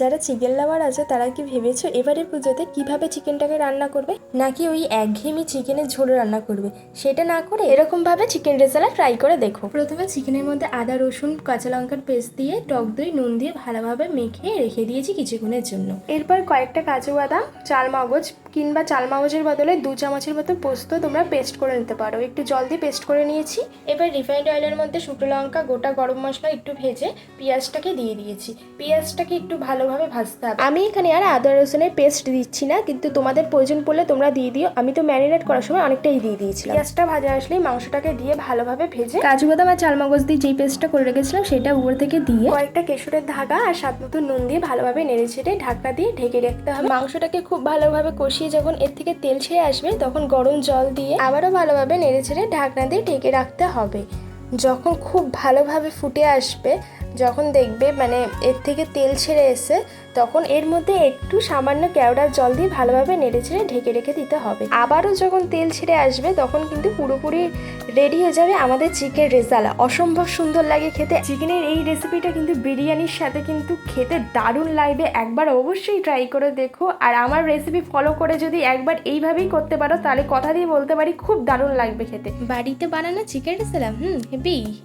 যারা chicken lover আছে, তারা কি ভেবেছো এবারের পুজোতে কীভাবে চিকেনটাকে রান্না করবে? নাকি ওই একঘেয়েমি চিকেনের ঝোল রান্না করবে? সেটা না করে এরকমভাবে চিকেন রেসালা ফ্রাই করে দেখো। প্রথমে চিকেনের মধ্যে আদা, রসুন, কাঁচা লঙ্কার পেস্ট দিয়ে, টক দই, নুন দিয়ে ভালোভাবে মেখে রেখে দিয়েছি কিছুক্ষণের জন্য। এরপর কয়েকটা কাজু বাদাম চাল মগজ কিংবা চাল মগজের বদলে দু চামচের মতো পোস্ত তোমরা পেস্ট করে নিতে পারো। একটু জল দিয়ে পেস্ট করে নিয়েছি। এবার রিফাইন্ড অয়েলের মধ্যে শুকনো লঙ্কা, গোটা গরম মশলা একটু ভেজে পেঁয়াজটাকে দিয়ে দিয়েছি। পেঁয়াজটাকে একটু ভালোভাবে ভাজতে হবে। আমি এখানে আর আদা, রসুনের পেস্ট দিচ্ছি না, কিন্তু তোমাদের প্রয়োজন পড়লে তোমরা দিয়ে দিও। আমি তো ম্যারিনেট করার সময় অনেকটাই দিয়ে দিয়েছিলাম। পেঁয়াজটা ভাজা আসলেই মাংসটাকে দিয়ে ভালোভাবে ভেজে কাজু, বাদাম আর চালমগজ দিয়ে যেই পেস্টটা করে রেখেছিলাম, সেটা উপর থেকে দিয়ে কয়েকটা কেশরের ধাগা আর স্বাদ মতো নুন দিয়ে ভালোভাবে নেড়ে ছেড়ে ঢাকনা দিয়ে ঢেকে রাখতে হবে। মাংসটাকে খুব ভালোভাবে কষিয়ে যখন এর থেকে তেল ছেড়ে আসবে, তখন গরম জল দিয়ে আবারও ভালোভাবে নেড়ে ছেড়ে ঢাকনা দিয়ে ঢেকে রাখতে হবে। যখন খুব ভালোভাবে ফুটে আসবে যখন দেখবে মানে এর থেকে তেল ছেড়ে এসে তখন এর মধ্যে একটু সামান্য কেওড়ার জল দিয়ে ভালোভাবে নেড়ে ছেড়ে ঢেকে রেখে দিতে হবে। আবারও যখন তেল ছেড়ে আসবে, তখন কিন্তু পুরোপুরি রেডি হয়ে যাবে আমাদের চিকেন রেজালা। অসম্ভব সুন্দর লাগে খেতে। চিকেনের এই রেসিপিটা কিন্তু বিরিয়ানির সাথে কিন্তু খেতে দারুণ লাগবে। একবার অবশ্যই ট্রাই করে দেখো। আর আমার রেসিপি ফলো করে যদি একবার এইভাবেই করতে পারো, তাহলে কথা দিয়ে বলতে পারি, খুব দারুণ লাগবে খেতে। বাড়িতে বানানো চিকেন রেজালা? হুম, হেবি।